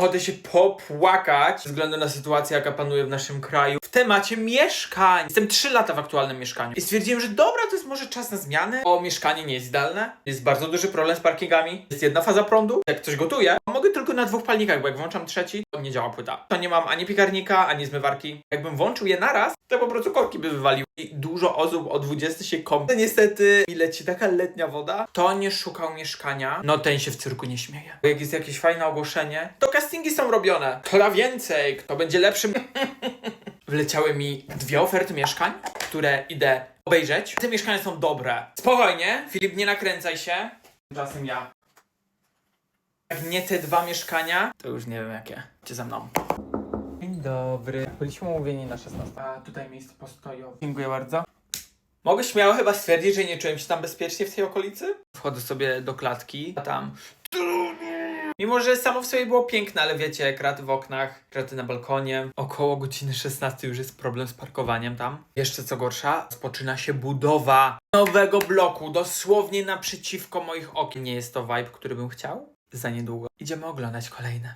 ochotę się popłakać ze względu na sytuację, jaka panuje w naszym kraju w temacie mieszkań. Jestem 3 lata w aktualnym mieszkaniu i stwierdziłem, że dobra, to jest może czas na zmianę, bo mieszkanie nie jest idealne. Jest bardzo duży problem z parkingami. Jest jedna faza prądu. Jak coś gotuję, mogę tylko na dwóch palnikach, bo jak włączam trzeci, to nie działa płyta. To nie mam ani piekarnika, ani zmywarki. Jakbym włączył je naraz, to po prostu korki by wywalił. I dużo osób o 20 się kąpie. Niestety, mi leci taka letnia woda. To nie szukał mieszkania, no ten się w cyrku nie śmieje. Bo Jak jest jakieś fajne ogłoszenie, to castingi są robione. Kto więcej, kto będzie lepszym. Wleciały mi dwie oferty mieszkań, które idę obejrzeć. Te mieszkania są dobre. Spokojnie, Filip, nie nakręcaj się. Czasem ja. Jak nie te dwa mieszkania, to już nie wiem jakie. Cię ze mną. Dzień dobry. Byliśmy umówieni na 16. A tutaj miejsce postojowe. Dziękuję bardzo. Mogę śmiało chyba stwierdzić, że nie czułem się tam bezpiecznie w tej okolicy? Wchodzę sobie do klatki, a tam... Mimo, że samo w sobie było piękne, ale wiecie, kraty w oknach, kraty na balkonie. Około godziny 16 już jest problem z parkowaniem tam. Jeszcze co gorsza, rozpoczyna się budowa nowego bloku, dosłownie naprzeciwko moich okien. Nie jest to vibe, który bym chciał. Za niedługo idziemy oglądać kolejne.